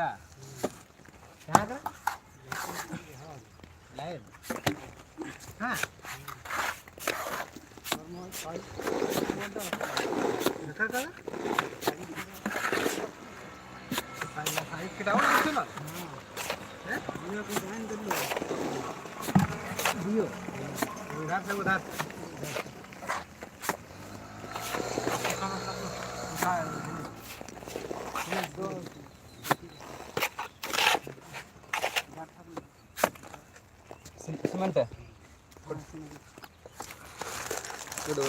का? कहाँ का? लाइव। हाँ। देखा का फाइव किताब देखो ना? हैं? ये को ध्यान दे लो दियो उधार से उधार। ഇടുക.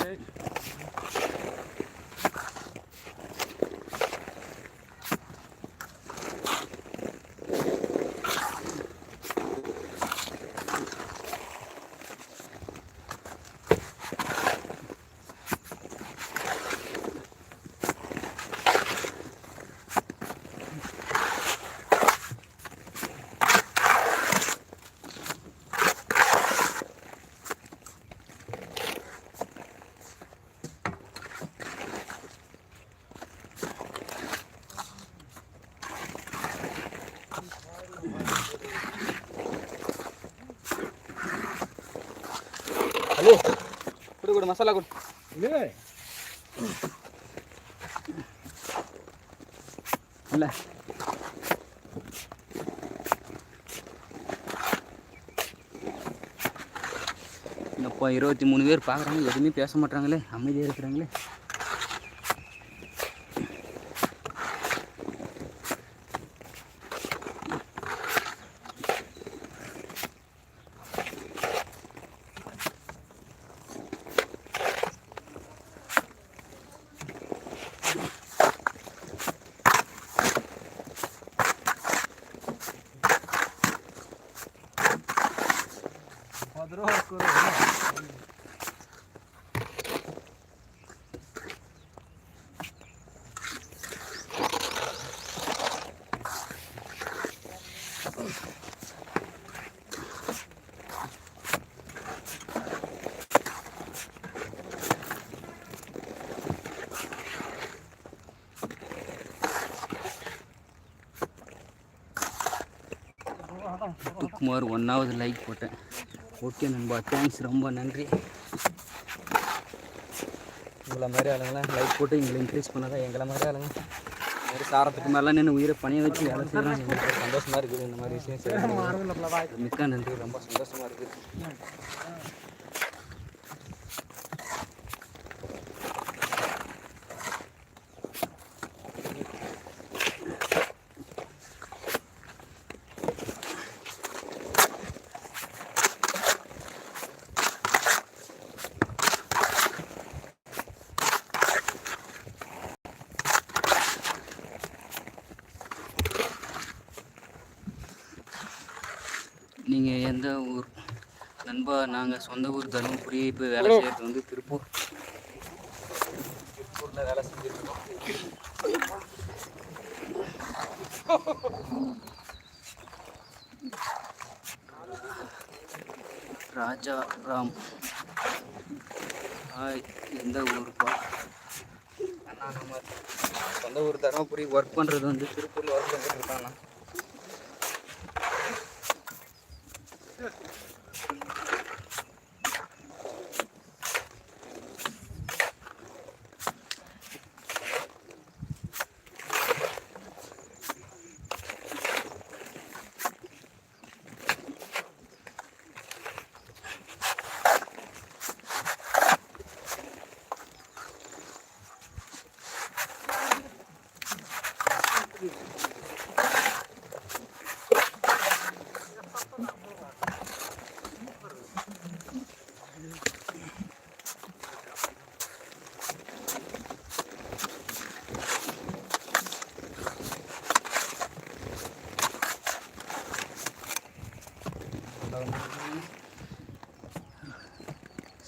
Rick. ಹಲೋ ಕೊಡು ಕೊಡು ಮಸಾಲ ಕೊಡು ले ಇಲ್ಲ என்னப்பா இருபத்தி மூணு பேர் பார்க்குறாங்க எதுவுமே பேச மாட்டாங்களே அமைதியாக இருக்கிறாங்களே you குமார் ஒன்றாவது லைக் போட்டேன். ஓகே நண்பா தேங்க்ஸ் ரொம்ப நன்றி. உங்களை மாதிரி ஆளுங்களாம் லைக் போட்டு எங்களை இன்க்ரீஸ் பண்ணாதான் எங்களை மாதிரி ஆளுங்க. இந்த மாதிரி சாரத்துக்கு மேலே நின்று உயிரை பணிய வச்சு வேலை செய்யலாம் எங்களுக்கு சந்தோஷமாக இருக்குது இந்த மாதிரி விஷயம் மிக்க நன்றி ரொம்ப சந்தோஷமாக இருக்குது நீங்கள் எந்த ஊர் நண்பா நாங்கள் சொந்த ஊர் தருமபுரி இப்போ வேலை செய்கிறது வந்து திருப்பூர். திருப்பூரில் வேலை செஞ்சுருக்கோம் ராஜா ராம். ஹாய் எந்த ஊருப்பா? அண்ணா நம்ம சொந்த ஊர் தருமபுரி ஒர்க் பண்ணுறது வந்து திருப்பூரில் ஒர்க் பண்ணிட்டு இருக்காங்க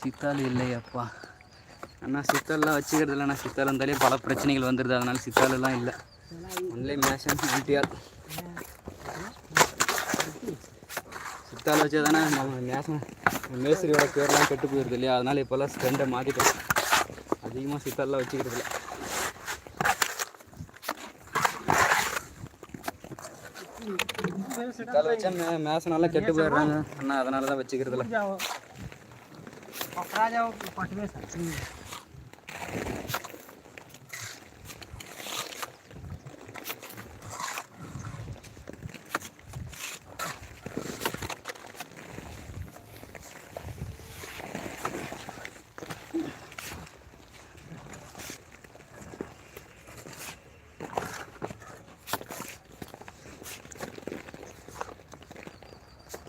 சித்தாள் இல்லையப்பா. அண்ணா சித்தால்லாம் வச்சுக்கிறது இல்லைண்ணா. சித்தாள் இருந்தாலே பல பிரச்சனைகள் வந்துடுது அதனால் சித்தாலெல்லாம் இல்லை. ஒன்லே மேஷன் எம்டிஆர் சித்தால் வச்சா தானே நம்ம மேசம் மேஸ்திரியோட பேர்லாம் கெட்டு போயிடுது இல்லையா? அதனால் இப்போல்லாம் ஸ்ட்ரெண்டை மாற்றிட்டோம் அதிகமாக சித்தாலெலாம் வச்சுக்கிறது இல்லை. சித்தால் வச்சா மே மேசனெல்லாம் கெட்டு போயிடுறாங்க. அண்ணா அதனால தான் வச்சுக்கிறது இல்லை. రాజావు పట్టువేశాను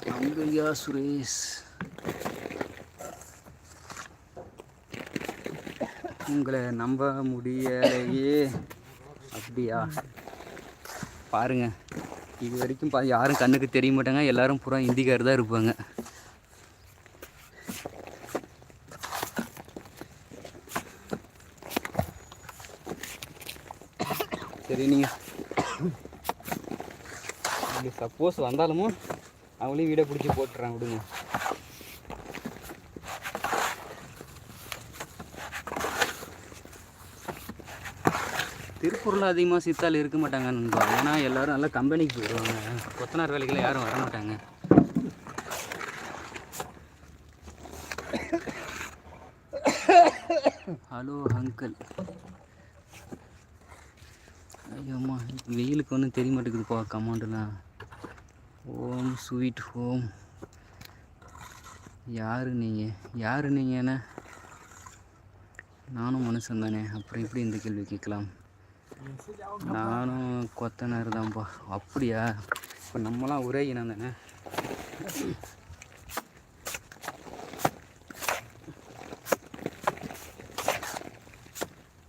Hallelujah, Suresh. உங்களை நம்ப முடியலையே. அப்படியா? பாருங்க. இது வரைக்கும் பா யாரும் கண்ணுக்கு தெரிய மாட்டாங்க. எல்லாரும் பூரா இந்திக்கார் தான் இருப்பாங்க. சரி நீங்கள் சப்போஸ் வந்தாலும் அவங்களையும் வீடை பிடிச்சி போட்டுறாங்க விடுங்க. பொருள் அதிகமாக சித்தால் இருக்க மாட்டாங்க நண்பா. ஏன்னா எல்லோரும் நல்லா கம்பெனிக்கு போயிடுவாங்க கொத்தனார் வேலைகளை யாரும் வர மாட்டாங்க. ஹலோ அங்கிள் ஐயோம்மா வெயிலுக்கு ஒன்றும் தெரிய மாட்டேங்குதுப்பா கமாண்டுலாம் ஓம் ஸ்வீட் ஹோம் யாரு நீங்கள் யார் நீங்கள் என்ன? நானும் மனுஷன் தானே அப்புறம் எப்படி இந்த கேள்வி கேட்கலாம்? நானும் கொத்தனார் தான்ப்பா அப்படியா? இப்போ நம்மலாம் ஒரே இனம் தானே?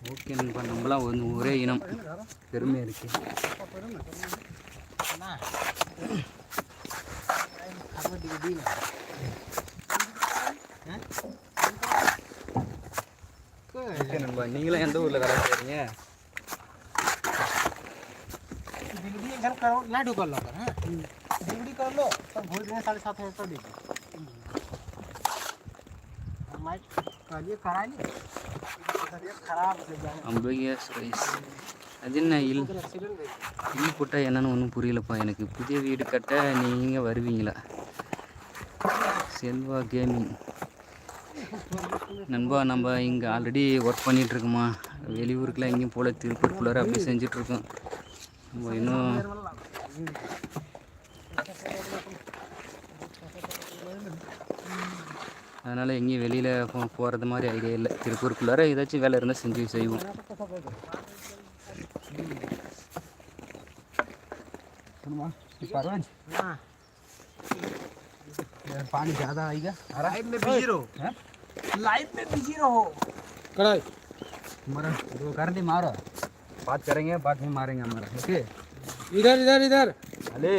ஓகே நண்பா நம்மளாம் வந்து ஒரே இனம். பெருமையாக இருக்கு. ஓகே நண்பா நீங்களும் எந்த ஊரில் வேலை செய்கிறீங்க डिग्री एक घर करो लाडू कर लो हाँ डिग्री कर लो तब भोज में साढ़े सात हजार कर दीजिए माइक करिए करा लिए तबीयत खराब से जाए அம்பையா சுரேஷ் அது என்ன இல் एक्सीडेंट இல் போட்டால் என்னன்னு ஒன்றும் புரியலப்பா எனக்கு புதிய வீடு கட்ட நீங்கள் வருவீங்களா செல்வா கேமிங் நண்பா நம்ம இங்கே ஆல்ரெடி ஒர்க் பண்ணிகிட்ருக்கோமா வெளியூருக்குலாம் எங்கேயும் போல திருப்பூருக்குள்ளார அப்படி செஞ்சிட்ருக்கோம் நம்ம இன்னும் அதனால் எங்கேயும் வெளியில் போ போகிறது மாதிரி ஐடியா இல்லை திருப்பூருக்குள்ளார ஏதாச்சும் வேலை இருந்தால் செஞ்சு செய்வோம் हाँ यार पानी ज़्यादा आएगा लाइफ में बिजी रहो लाइफ में बिजी रहो कड़ाई हमारा दो कर दी मारो बात करेंगे बाद में मारेंगे हमारा ओके इधर इधर इधर। अले।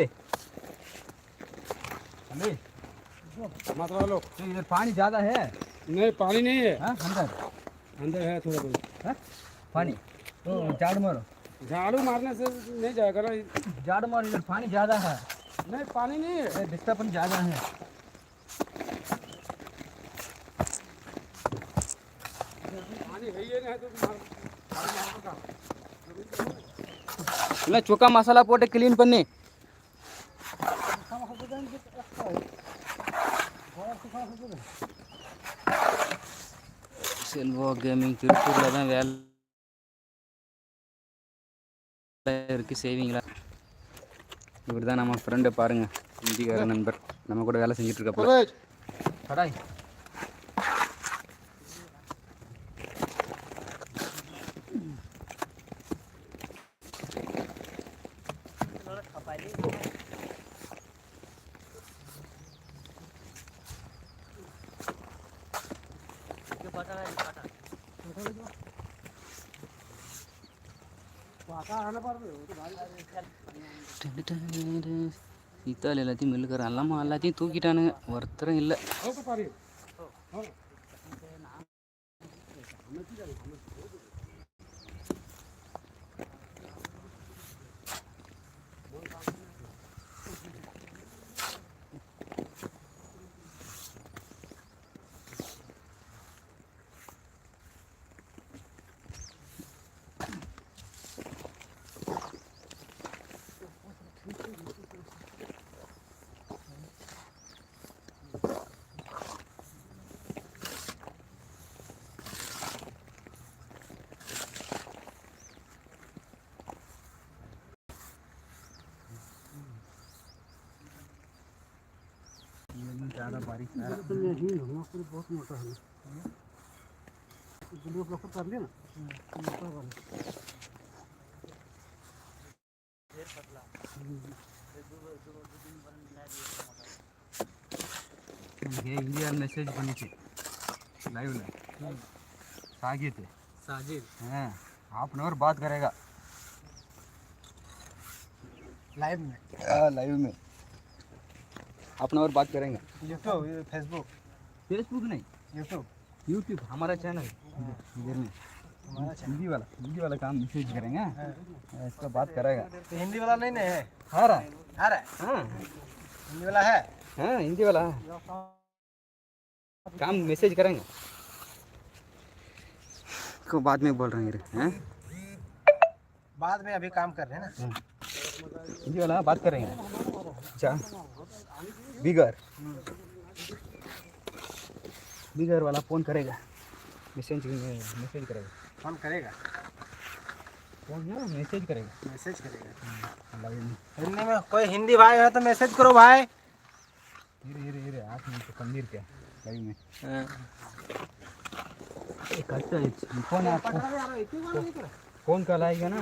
अली। मत वालो तो इधर पानी ज़्यादा है? नहीं पानी नहीं है। हाँ अंदर। अंदर है थोड़ा बहुत। हाँ? पानी। तो झाड़ मारो। झाड़ू मारने से नहीं जाएगा ना झाड़ मारो इधर पानी ज़्यादा है। नहीं पानी नहीं है। डिस्टर्बन ज़्यादा है। पानी है ही नहीं तो मार- झाड़ू का இல்லை சுக்கா மசாலா போட்டு க்ளீன் பண்ணி செல்வா கேமிங் திருப்பூரில் தான் வேலை இருக்குது சேவிங்களா இவர் தான் நம்ம ஃப்ரெண்டை பாருங்கள் இந்திக்கார நண்பர். நம்ம கூட வேலை செஞ்சுட்டு இருக்கப்போ இத்தாலி எல்லாத்தையும் மெல்லுக்காரன் எல்லாமே எல்லாத்தையும் தூக்கிட்டானுங்க. ஒருத்தரும் இல்லை. ज़्यादा बारिश तो बहुत मोटा है ब्लू ब्लॉक कर लिया ना तो मोटा वाला। पतला इंडिया मेसेज थी। Live live Sajid. साजिद। हाँ आप एन बात करेगा। लाइव में। हाँ लाइव में। हाफ़ एन बात करेंगे। यूट्यूब फेसबुक फेसबुक नहीं। यूट्यूब यूट्यूब हमारा चैनल इधर में। हिंदी वाला हिंदी वाला काम मैसेज करेंगे इसका बात करेगा तो हिंदी वाला नहीं नहीं है। आ रहा है। आ रहा है। हाँ हिंदी वाला है? हाँ हिंदी वाला काम मैसेज करेंगे। को बाद में बोल रहे हैं हैं? बाद में अभी काम कर रहे हैं ना? हिंदी वाला बात करेंगे अच्छा बिगर। बिगर वाला फ़ोन करेगा। मैसेज मैसेज करेगा। फ़ोन करेगा? फ़ोन ना मैसेज करेगा। मैसेज करेगा। हिंदी में कोई हिंदी भाई है तो मैसेज करो भाई। धीरे धीरे धीरे हाथ में तो पनीर के लाइव में। एक अच्छा है फ़ोन आपको फ़ोन कल आएगा ना?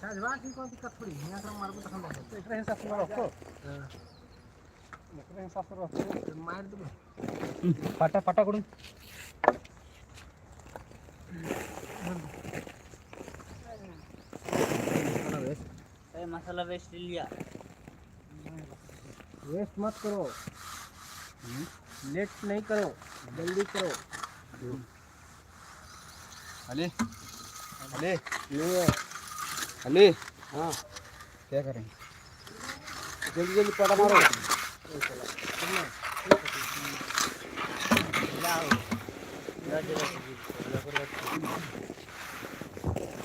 साजवान की कोई दिक्कत थोड़ी? है यहाँ मार को हम इतना हिसाब से रखो इतना हिसाब से रखो मार दो पटा पटा करून मसाला वेस्ट लिया। वेस्ट मत करो। लेट नहीं करो। जल्दी करो। अले अली नहीं अली? हाँ। क्या करेंगे जल्दी जल्दी पटा मारो।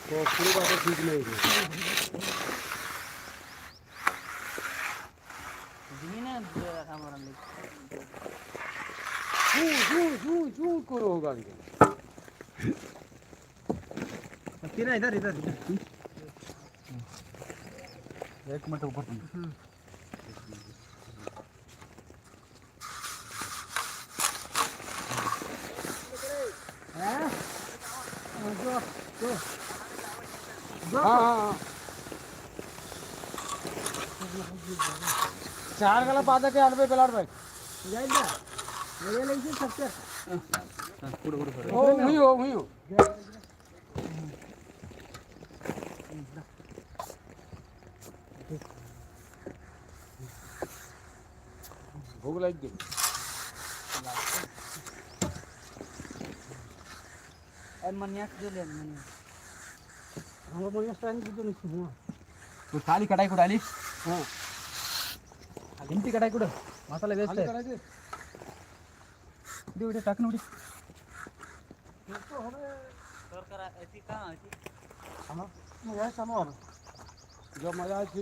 तो पूरी बातें ठीक नहीं है करो होगा इधर इधर। एक मिनट ऊपर चार गला बाद के अड़बे पेलाड़ भाई जाइए मेरे लिए सबसे ओ हुई हो हुई हो লাইট দেব ಖಾಲಿ ಕಡಾಯಿ ಕೊಡ ಅಲ್ಲಿ ಹಾಂ ಎಂಟಿ ಕಡಾಯಿ ಕೊಡು ಮಸಾಲೆ ವೇಸ್ಟ್ ಇದು ಬಿಡಿ ಟಕ್ ನೋಡಿ जो मज़ा आई थी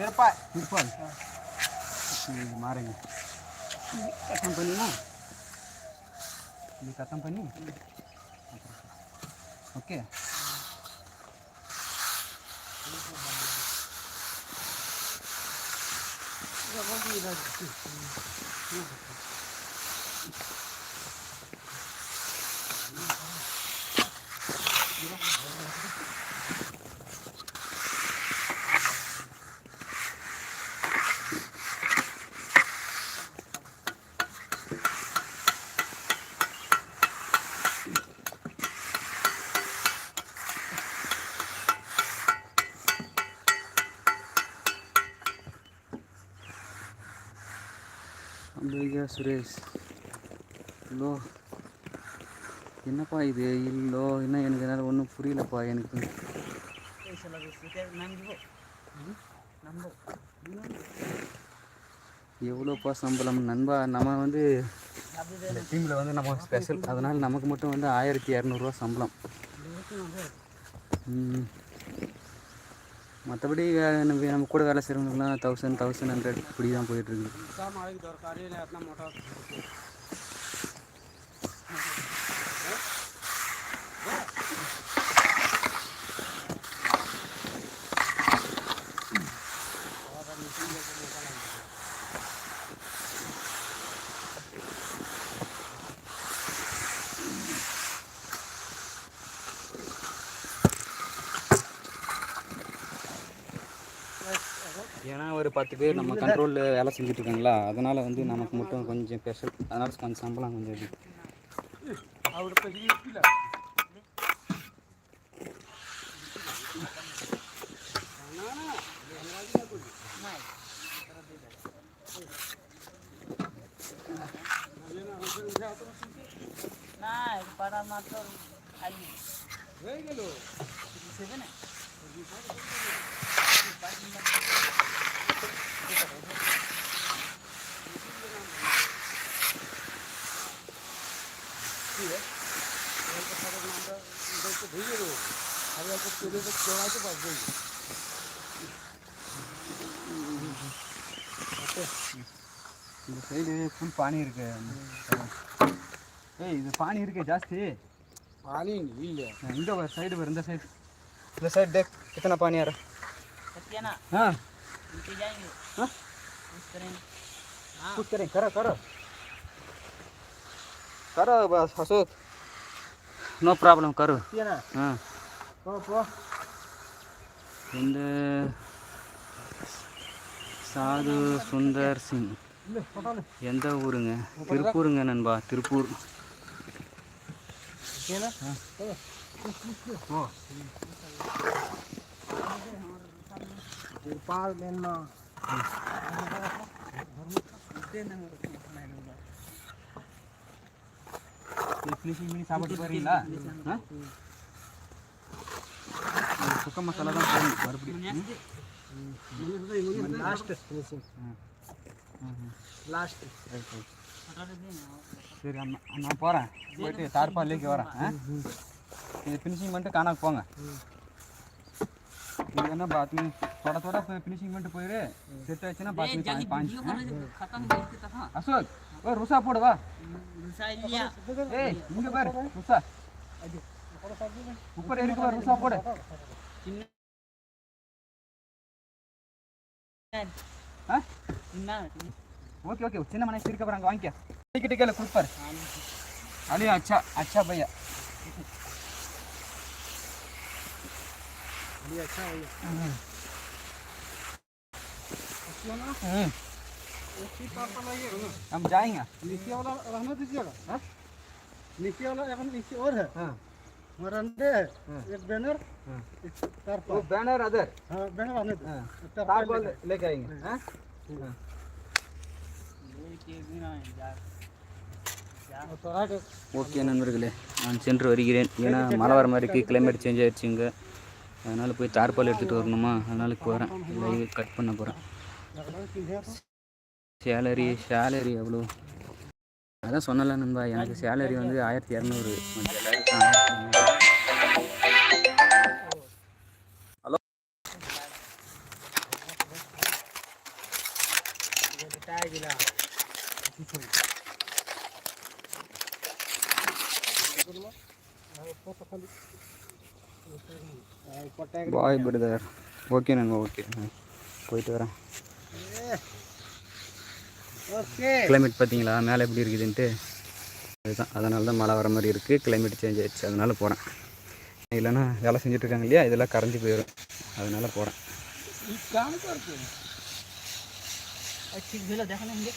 Di depan. Di ha. depan. Ini kemarin. Ini Okay. sampai ni lah. hmm. Okay. Ambika Suresh. இல்லோ என்னப்பா இது? இல்லோ என்ன எனக்கு என்னால் ஒன்றும் புரியலப்பா எனக்கு. எவ்வளோப்பா சம்பளம்? நண்பா நம்ம வந்து இந்த டீமில் வந்து நம்ம ஸ்பெஷல் அதனால் நமக்கு மட்டும் வந்து ஆயிரத்தி இரநூறுவா சம்பளம். ம். மற்றபடி நம்ம நம்ம கூட வேலை செய்கிறவங்களுக்குலாம் தௌசண்ட் தௌசண்ட் ஹண்ட்ரட் இப்படி தான் போயிட்டுருக்குது பத்து பேர் நம்ம கண்ட்ரோலில் வேலை செஞ்சுட்டு இருக்காங்களா அதனால் வந்து நமக்கு மட்டும் கொஞ்சம் ஸ்பெஷல் அதனால் கொஞ்சம் சம்பளம் கொஞ்சம் না পাড়া মাত্র ভিজে দেবো আমি অল্প তেলে চড়াইতে পারবো இந்த சைடு ஃபுல் பானி இருக்கு ஏய் இது பானி இருக்கு ஜாஸ்தி. பானி இல்லை இந்த சைடு இந்த சைடு இந்த சைடு டேக் எத்தனை பானியாரா ஆ. रहा Katiya na. हाँ नीचे जाएंगे. हाँ? Push करें. कुछ करें करो करो करो बस अशोक नो प्रॉब्लम करो ये ना हाँ पो पो இந்த சாது சுந்தர் சிங் ले पटा ले எந்த ஊருங்க திருப்பூருங்க நண்பா திருப்பூர் ये ना ஓ तिरपाल लेना ஃபினிஷிங் பண்ணி சாப்பிட்டு போறீங்களா? சுக்க மசாலா தான் போடணும் மறுபடியும்? லாஸ்ட் ஃபினிஷிங் லாஸ்ட் சரி அம்மா நான் போகிறேன் போயிட்டு தார்பாலேக்கு வரேன்? இது ஃபினிஷிங் பண்ணிட்டு காணாம போங்க. இது என்ன பாத் में थोड़ा थोड़ा फिनिशिंग பண்ணிட்டு போயிரு செட் ஆச்சுன்னா பாத் में पानी पाँच खत्म करके तथा அசோக் ஓ ருசா போடு வா रुसाइलिया ஏய் இங்க பாரு ருசா உப்பர் இருக்கு பாரு ருசா போடு ஆ ना ஓகே ஓகே சின்ன மனை இருக்க போறாங்க வாங்கிக்க டிக்கெட் டிக்கெட் கொடுப்பாரு அலி அச்சா அச்சா பையா அப்படியாச்சா हम जाएंगे नीचे वाला रहने दीजिएगा नीचे वाला एक नीचे और है मरंडे है एक बैनर वो बैनर अदर हाँ बैनर रहने दो तारपाल लेके आएंगे ஓகே நண்பர்களே நான் சென்று வருகிறேன் ஏன்னா மழை வர மாதிரி இருக்குது கிளைமேட் சேஞ்ச் ஆயிடுச்சு இங்கே அதனால் போய் தார்பால் எடுத்துகிட்டு வரணுமா? அதனால போகிறேன் லைவ் கட் பண்ண போகிறேன் சேலரி சேலரி எவ்வளோ? அதான் சொன்னல நண்பா எனக்கு சேலரி வந்து ஆயிரத்தி இரநூறு. பாய் பிரதர் ஓகே நண்பா ஓகே போயிட்டு வரேன் ओके கிளைமேட் பார்த்தீங்களா மேலே எப்படி இருக்குதுன்ட்டு அதுதான் அதனால தான் மழை வர மாதிரி இருக்குது கிளைமேட் சேஞ்ச் ஆயிடுச்சு அதனால போகிறேன் இல்லைன்னா வேலை செஞ்சுட்டு இருக்காங்க இல்லையா இதெல்லாம் கரைஞ்சி போயிடும் அதனால போகிறேன் काम करते हैं अच्छी भेला देखा नहीं